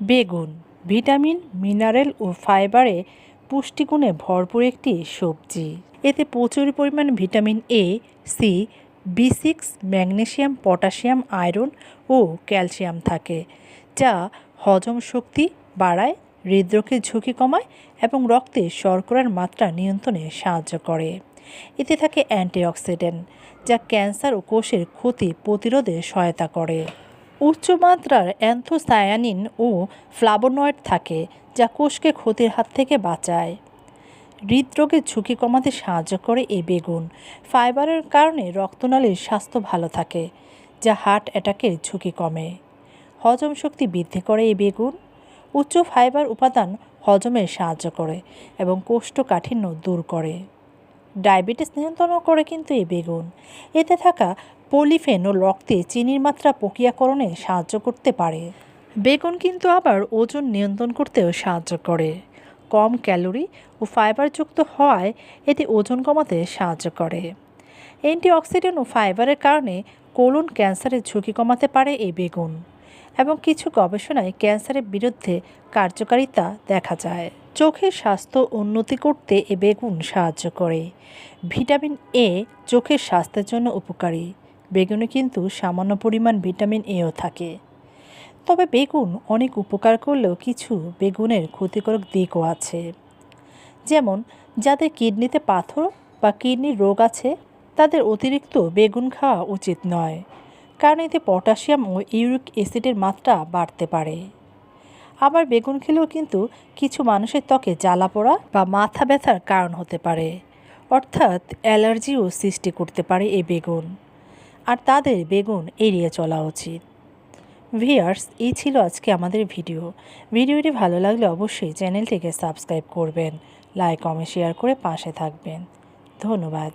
বেগুন, vitamin, mineral ও ফাইবারে পুষ্টিগুণে ভরপুর একটি সবজি। এতে প্রচুর পরিমাণ vitamin A C B six magnesium potassium iron O calcium থাকে, যা হজম শক্তি বাড়ায়, হৃদরোগের ঝুঁকি কমায় এবং রক্তে শর্করার মাত্রা নিয়ন্ত্রণে সাহায্য করে। এতে থাকে অ্যান্টিঅক্সিডেন্ট, যা ক্যান্সার ও কোষের ক্ষতি প্রতিরোধে সহায়তা করে। উচ্চমাত্রার অ্যান্থোসায়ানিন ও ফ্লাবোনয়েড থাকে, যা কোষকে ক্ষতির হাত থেকে বাঁচায়। হৃদরোগের ঝুঁকি কমাতে সাহায্য করে এই বেগুন। ফাইবারের কারণে রক্তনালীর স্বাস্থ্য ভালো থাকে, যা হার্ট অ্যাটাকের ঝুঁকি কমে। হজম শক্তি বৃদ্ধি করে এই বেগুন। উচ্চ ফাইবার উপাদান হজমে সাহায্য করে এবং কোষ্ঠকাঠিন্য দূর করে। ডায়াবেটিস নিয়ন্ত্রণও করে কিন্তু এই বেগুন। এতে থাকা পলিফেন ও রক্তে চিনির মাত্রা প্রক্রিয়াকরণে সাহায্য করতে পারে। বেগুন কিন্তু আবার ওজন নিয়ন্ত্রণ করতেও সাহায্য করে। কম ক্যালোরি ও ফাইবারযুক্ত হওয়ায় এটি ওজন কমাতে সাহায্য করে। অ্যান্টিঅক্সিডেন্ট ও ফাইবারের কারণে কোলন ক্যান্সারের ঝুঁকি কমাতে পারে এই বেগুন এবং কিছু গবেষণায় ক্যান্সারের বিরুদ্ধে কার্যকারিতা দেখা যায়। চোখের স্বাস্থ্য উন্নতি করতে এ বেগুন সাহায্য করে। ভিটামিন এ চোখের স্বাস্থ্যের জন্য উপকারী। বেগুনে কিন্তু সামান্য পরিমাণ ভিটামিন এও থাকে। তবে বেগুন অনেক উপকার করলেও কিছু বেগুনের ক্ষতিকারক দিকও আছে। যেমন, যাদের কিডনিতে পাথর বা কিডনির রোগ আছে, তাদের অতিরিক্ত বেগুন খাওয়া উচিত নয়, কারণ এতে পটাশিয়াম ও ইউরিক অ্যাসিডের মাত্রা বাড়তে পারে। আবার বেগুন খেলেও কিন্তু কিছু মানুষের ত্বকে জ্বালা পোড়া বা মাথা ব্যথার কারণ হতে পারে। অর্থাৎ অ্যালার্জিও সৃষ্টি করতে পারে এই বেগুন। আর তাদের বেগুন এড়িয়ে চলা উচিত। ভিয়ার্স এই ছিল আজকে আমাদের ভিডিও। ভিডিওটি ভালো লাগলে অবশ্যই চ্যানেলটিকে সাবস্ক্রাইব করবেন, লাইক, কমেন্ট, শেয়ার করে পাশে থাকবেন। ধন্যবাদ।